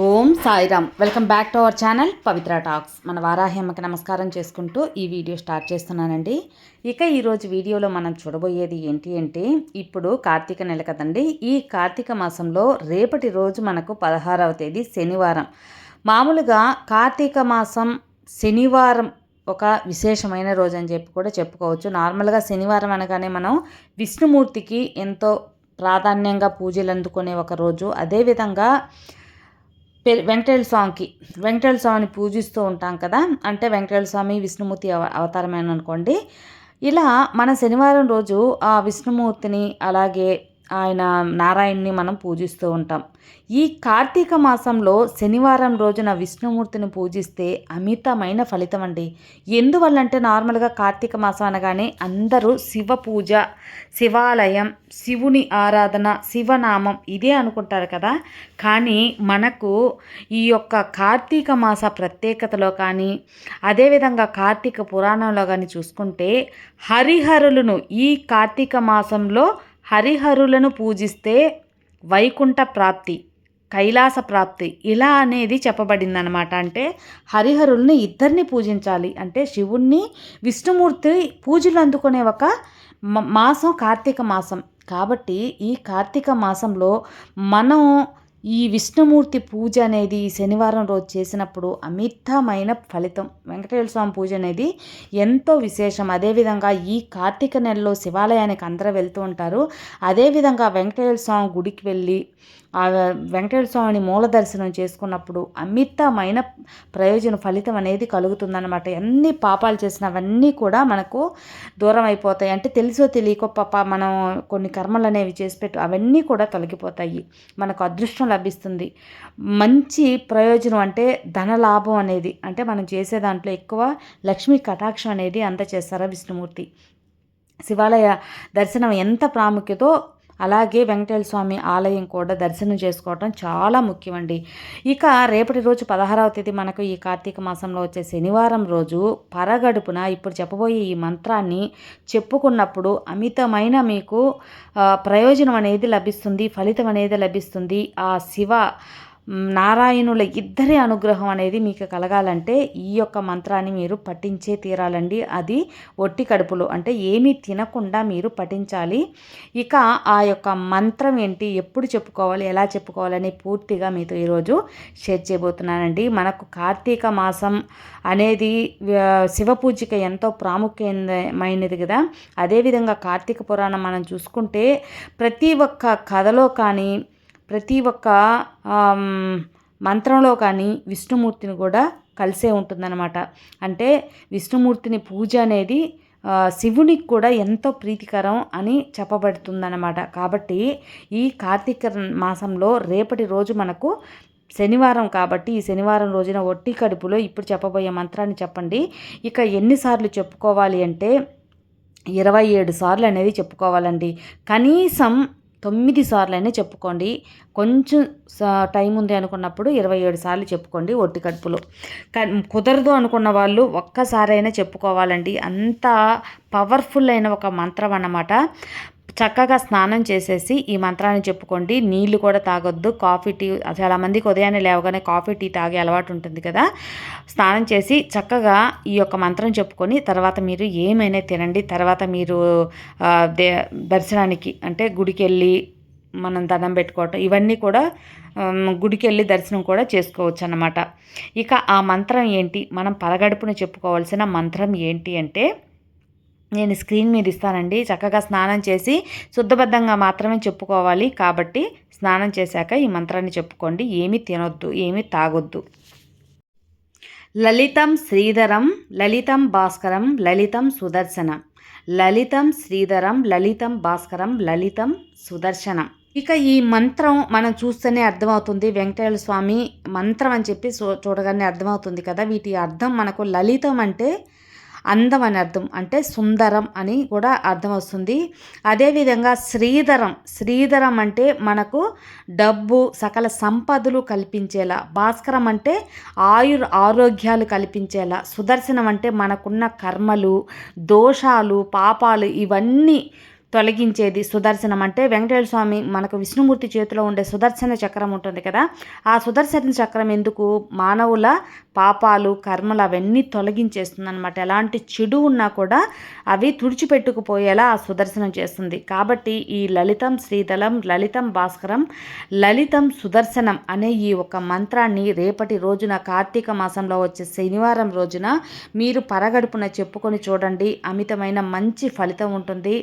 Om Sairam. Welcome back to our channel Pavitra talks. మన వారాహ్యమ్మకి నమస్కారం చేసుకుంటూ ఈ వీడియో స్టార్ట్ చేస్తున్నానండి. ఇక ఈరోజు వీడియోలో మనం చూడబోయేది ఏంటి అంటే ఇప్పుడు కార్తీక నెల కదండి. ఈ కార్తీక మాసంలో రేపటి రోజు మనకు పదహారవ తేదీ శనివారం. మామూలుగా కార్తీక మాసం శనివారం ఒక విశేషమైన రోజు అని చెప్పి కూడా చెప్పుకోవచ్చు. నార్మల్గా శనివారం అనగానే మనం విష్ణుమూర్తికి ఎంతో ప్రాధాన్యంగా పూజలు అందుకునే ఒక రోజు. అదేవిధంగా పె వెంకటేశ్వర స్వామికి. వెంకటేశ్వర స్వామిని పూజిస్తూ ఉంటాం కదా. అంటే వెంకటేశ్వర స్వామి విష్ణుమూర్తి అవ అవతారమైన అనుకోండి ఇలా మన శనివారం రోజు ఆ విష్ణుమూర్తిని అలాగే ఆయన నారాయణ్ణి మనం పూజిస్తూ ఉంటాం. ఈ కార్తీక మాసంలో శనివారం రోజున విష్ణుమూర్తిని పూజిస్తే అమితమైన ఫలితం అండి. ఎందువల్లంటే నార్మల్గా కార్తీక మాసం అనగానే అందరూ శివ పూజ శివాలయం శివుని ఆరాధన శివనామం ఇదే అనుకుంటారు కదా. కానీ మనకు ఈ యొక్క కార్తీక మాస ప్రత్యేకతలో కానీ అదేవిధంగా కార్తీక పురాణంలో కానీ చూసుకుంటే హరిహరులను ఈ కార్తీక మాసంలో హరిహరులను పూజిస్తే వైకుంఠ ప్రాప్తి కైలాస ప్రాప్తి ఇలా అనేది చెప్పబడిందనమాట అంటే హరిహరుల్ని ఇద్దరిని పూజించాలి. అంటే శివుణ్ణి విష్ణుమూర్తి పూజలు అందుకునే ఒక మాసం కార్తీక మాసం. కాబట్టి ఈ కార్తీక మాసంలో మనం ఈ విష్ణుమూర్తి పూజ అనేది శనివారం రోజు చేసినప్పుడు అమితమైన ఫలితం. వెంకటేశ్వర స్వామి పూజ అనేది ఎంతో విశేషం. అదేవిధంగా ఈ కార్తీక నెలలో శివాలయానికి అందరూ వెళ్తూ ఉంటారు. అదేవిధంగా వెంకటేశ్వర స్వామి గుడికి వెళ్ళి ఆ వెంకటేశ్వర స్వామిని మూల దర్శనం చేసుకున్నప్పుడు అమితమైన ప్రయోజన ఫలితం అనేది కలుగుతుందన్నమాట. ఎన్ని పాపాలు చేసినవన్నీ కూడా మనకు దూరం అయిపోతాయి అంటే తెలుసో తెలియకో పాప మనం కొన్ని కర్మలు అనేవి చేసి పెట్టు అవన్నీ కూడా తొలగిపోతాయి. మనకు అదృష్టం లభిస్తుంది. మంచి ప్రయోజనం అంటే ధన లాభం అనేది. అంటే మనం చేసే దాంట్లో ఎక్కువ లక్ష్మీ కటాక్షం అనేది అందచేస్తారు విష్ణుమూర్తి? శివాలయ దర్శనం ఎంత ప్రాముఖ్యతో అలాగే వెంకటేశ్వర స్వామి ఆలయం కూడా దర్శనం చేసుకోవటం చాలా ముఖ్యమండి. ఇక రేపటి రోజు పదహారవ తేదీ మనకు ఈ కార్తీక మాసంలో వచ్చే శనివారం రోజు పరగడుపున ఇప్పుడు చెప్పబోయే ఈ మంత్రాన్ని చెప్పుకున్నప్పుడు అమితమైన మీకు ప్రయోజనం అనేది లభిస్తుంది ఫలితం అనేది లభిస్తుంది. ఆ శివ నారాయణుల ఇద్దరి అనుగ్రహం అనేది మీకు కలగాలంటే ఈ యొక్క మంత్రాన్ని మీరు పఠించే తీరాలండి. అది ఒట్టి కడుపులో అంటే ఏమీ తినకుండా మీరు పఠించాలి. ఇక ఆ యొక్క మంత్రం ఏంటి ఎప్పుడు చెప్పుకోవాలి ఎలా చెప్పుకోవాలని పూర్తిగా మీతో ఈరోజు షేర్ చేయబోతున్నానండి. మనకు కార్తీక మాసం అనేది శివ పూజకి ఎంతో ప్రాముఖ్యమైనది కదా. అదేవిధంగా కార్తీక పురాణం మనం చూసుకుంటే ప్రతి ఒక్క కథలో కానీ ప్రతి ఒక్క మంత్రంలో కానీ విష్ణుమూర్తిని కూడా కలిసే ఉంటుందన్నమాట. అంటే విష్ణుమూర్తిని పూజ అనేది శివునికి కూడా ఎంతో ప్రీతికరం అని చెప్పబడుతుందన్నమాట. కాబట్టి ఈ కార్తీక మాసంలో రేపటి రోజు మనకు శనివారం కాబట్టి ఈ శనివారం రోజున ఒట్టి కడుపులో ఇప్పుడు చెప్పబోయే మంత్రాన్ని చెప్పండి. ఇక ఎన్నిసార్లు చెప్పుకోవాలి అంటే ఇరవై ఏడు సార్లు అనేది చెప్పుకోవాలండి. కనీసం తొమ్మిది సార్లైనా చెప్పుకోండి. కొంచెం టైం ఉంది అనుకున్నప్పుడు ఇరవై ఏడు సార్లు చెప్పుకోండి ఒట్టి కడుపులో. కుదరదు అనుకున్న వాళ్ళు ఒక్కసారైనా చెప్పుకోవాలండి. అంత పవర్ఫుల్ అయిన ఒక మంత్రం అన్నమాట. చక్కగా స్నానం చేసేసి ఈ మంత్రాన్ని చెప్పుకోండి. నీళ్ళు కూడా తాగొద్దు. కాఫీ టీ చాలామందికి ఉదయాన్నే లేవగానే కాఫీ టీ తాగే అలవాటు ఉంటుంది కదా. స్నానం చేసి చక్కగా ఈ యొక్క మంత్రం చెప్పుకొని తర్వాత మీరు ఏమైనా తినండి. తర్వాత మీరు దే దర్శనానికి అంటే గుడికి వెళ్ళి మనం దండం పెట్టుకోవటం ఇవన్నీ కూడా గుడికి వెళ్ళి దర్శనం కూడా చేసుకోవచ్చు అన్నమాట ఇక ఆ మంత్రం ఏంటి? మనం పరగడుపున చెప్పుకోవాల్సిన మంత్రం ఏంటి అంటే నేను స్క్రీన్ మీద ఇస్తానండి. చక్కగా స్నానం చేసి శుద్ధబద్ధంగా మాత్రమే చెప్పుకోవాలి. కాబట్టి స్నానం చేశాక ఈ మంత్రాన్ని చెప్పుకోండి. ఏమి తినొద్దు ఏమి తాగొద్దు. లలితం శ్రీధరం లలితం భాస్కరం లలితం సుదర్శనం. లలితం శ్రీధరం లలితం భాస్కరం లలితం సుదర్శనం. ఇక ఈ మంత్రం మనం చూస్తేనే అర్థమవుతుంది. వెంకటేశ్వర స్వామి మంత్రం అని చెప్పి చూడగానే అర్థమవుతుంది కదా. వీటి అర్థం మనకు లలితం అంటే అందం అని అర్థం. అంటే సుందరం అని కూడా అర్థం వస్తుంది. అదేవిధంగా శ్రీధరం. శ్రీధరం అంటే మనకు డబ్బు సకల సంపదలు కల్పించేలా. భాస్కరం అంటే ఆయుర్ ఆరోగ్యాలు కల్పించేలా. సుదర్శనం అంటే మనకున్న కర్మలు దోషాలు పాపాలు ఇవన్నీ తొలగించేది సుదర్శనం అంటే వెంకటేశ్వర స్వామి మనకు విష్ణుమూర్తి చేతిలో ఉండే సుదర్శన చక్రం ఉంటుంది కదా. ఆ సుదర్శన చక్రం ఎందుకు? మానవుల పాపాలు కర్మలు అవన్నీ తొలగించేస్తుంది అనమాట ఎలాంటి చెడు ఉన్నా కూడా అవి తుడిచిపెట్టుకుపోయేలా ఆ సుదర్శనం చేస్తుంది. కాబట్టి ఈ లలితం శ్రీదళం లలితం భాస్కరం లలితం సుదర్శనం అనే ఈ ఒక మంత్రాన్ని రేపటి రోజున కార్తీక మాసంలో వచ్చే శనివారం రోజున మీరు పరగడుపున చెప్పుకొని చూడండి. అమితమైన మంచి ఫలితం ఉంటుంది.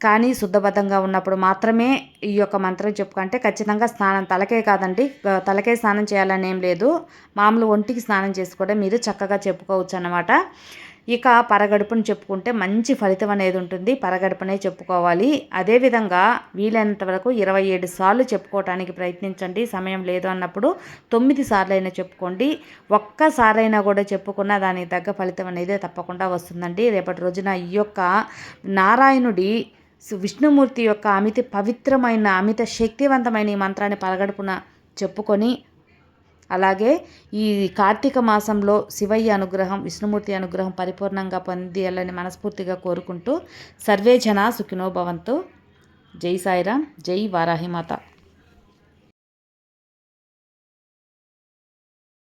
కానీ శుద్ధబద్ధంగా ఉన్నప్పుడు మాత్రమే ఈ యొక్క మంత్రం చెప్పుకుంటే ఖచ్చితంగా స్నానం తలకే కాదండి. తలకే స్నానం చేయాలని ఏం లేదు. మామూలు ఒంటికి స్నానం చేసి కూడా మీరు చక్కగా చెప్పుకోవచ్చు అనమాట ఇక పరగడుపుని చెప్పుకుంటే మంచి ఫలితం అనేది ఉంటుంది. పరగడుపునే చెప్పుకోవాలి. అదేవిధంగా వీలైనంత వరకు ఇరవై ఏడు సార్లు చెప్పుకోవటానికి ప్రయత్నించండి. సమయం లేదు అన్నప్పుడు తొమ్మిది సార్లు అయినా చెప్పుకోండి. ఒక్కసారైనా కూడా చెప్పుకున్న దానికి తగ్గ ఫలితం అనేది తప్పకుండా వస్తుందండి. రేపటి రోజున ఈ యొక్క నారాయణుడి విష్ణుమూర్తి యొక్క అమిత పవిత్రమైన అమిత శక్తివంతమైన ఈ మంత్రాన్ని పలగడుపున చెప్పుకొని అలాగే ఈ కార్తీక మాసంలో శివయ్య అనుగ్రహం విష్ణుమూర్తి అనుగ్రహం పరిపూర్ణంగా పొందేయాలని మనస్ఫూర్తిగా కోరుకుంటూ సర్వే జన సుఖినో భవంతు. జై సాయిరామ్ జై వారాహిమాత